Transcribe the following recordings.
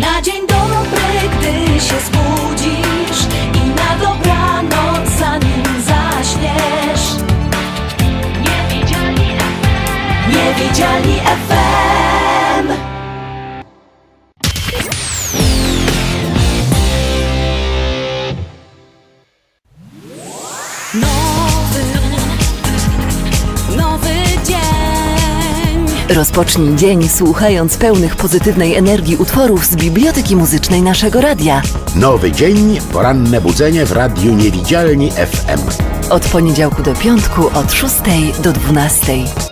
Na dzień dobry, gdy się zbudzisz I na dobranoc, zanim zaśniesz. Niewidzialni efekt Niewidzialni efekt Rozpocznij dzień słuchając pełnych pozytywnej energii utworów z Biblioteki Muzycznej naszego radia. Nowy dzień, poranne budzenie w Radiu Niewidzialni FM. Od poniedziałku do piątku od 6 do 12.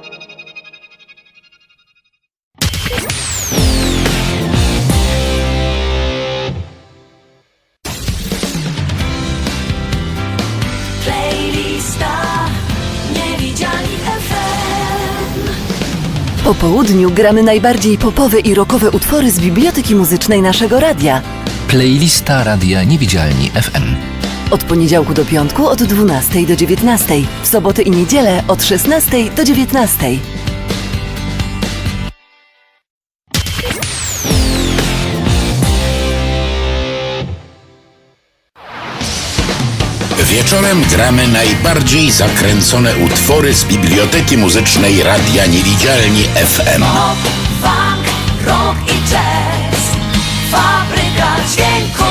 Po południu gramy najbardziej popowe i rockowe utwory z Biblioteki Muzycznej naszego radia. Playlista Radia Niewidzialni FM. Od poniedziałku do piątku od 12 do 19. W soboty i niedzielę od 16 do 19. Wieczorem gramy najbardziej zakręcone utwory z Biblioteki Muzycznej Radia Niewidzialni FM. Pop, funk, rock i jazz. Fabryka dźwięku.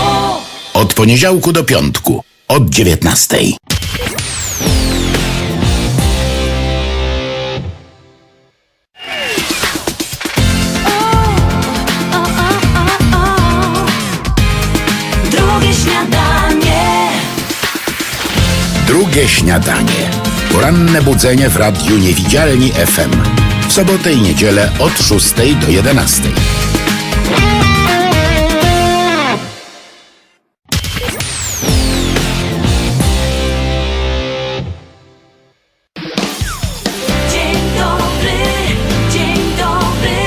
Od poniedziałku do piątku, od 19. Drugie śniadanie. Poranne budzenie w Radiu Niewidzialni FM. W sobotę i niedzielę od 6 do 11. Dzień dobry, dzień dobry,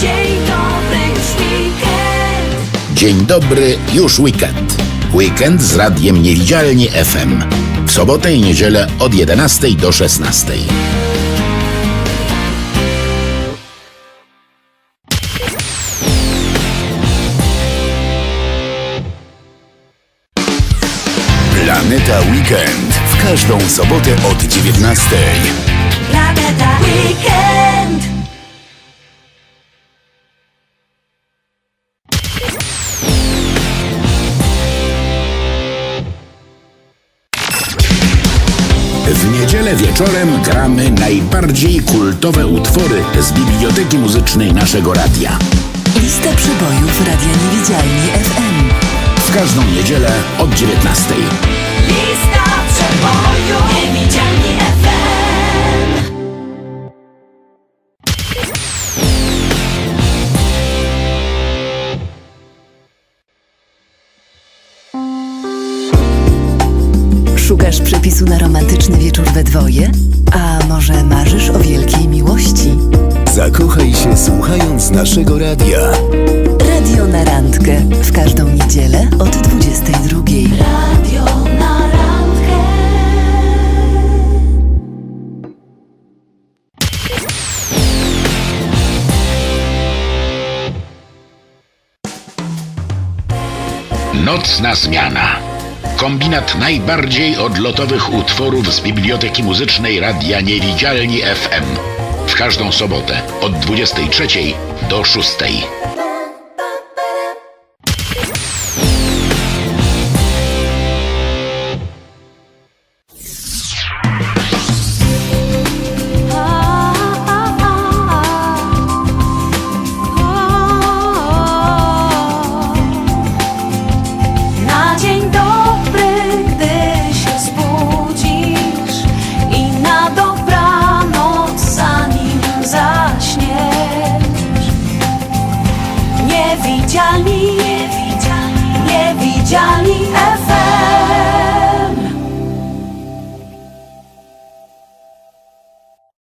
dzień dobry, już weekend. Dzień dobry, już weekend. Weekend z Radiem Niewidzialni FM. W sobotę i niedzielę od 11 do 16. Planeta Weekend w każdą sobotę od 19. Planeta Weekend. W niedzielę wieczorem gramy najbardziej kultowe utwory z Biblioteki Muzycznej naszego radia. Lista przebojów Radia Niewidzialni FM. W każdą niedzielę od 19. Lista przeboju. Niewidzialni FM. Szukasz przepisu na romantyczny wieczór we dwoje? A może marzysz o wielkiej miłości? Zakochaj się słuchając naszego radia. Radio na randkę w każdą niedzielę od 22. Radio na randkę. Nocna zmiana. Kombinat najbardziej odlotowych utworów z Biblioteki Muzycznej Radia Niewidzialni FM. W każdą sobotę od 23 do 6.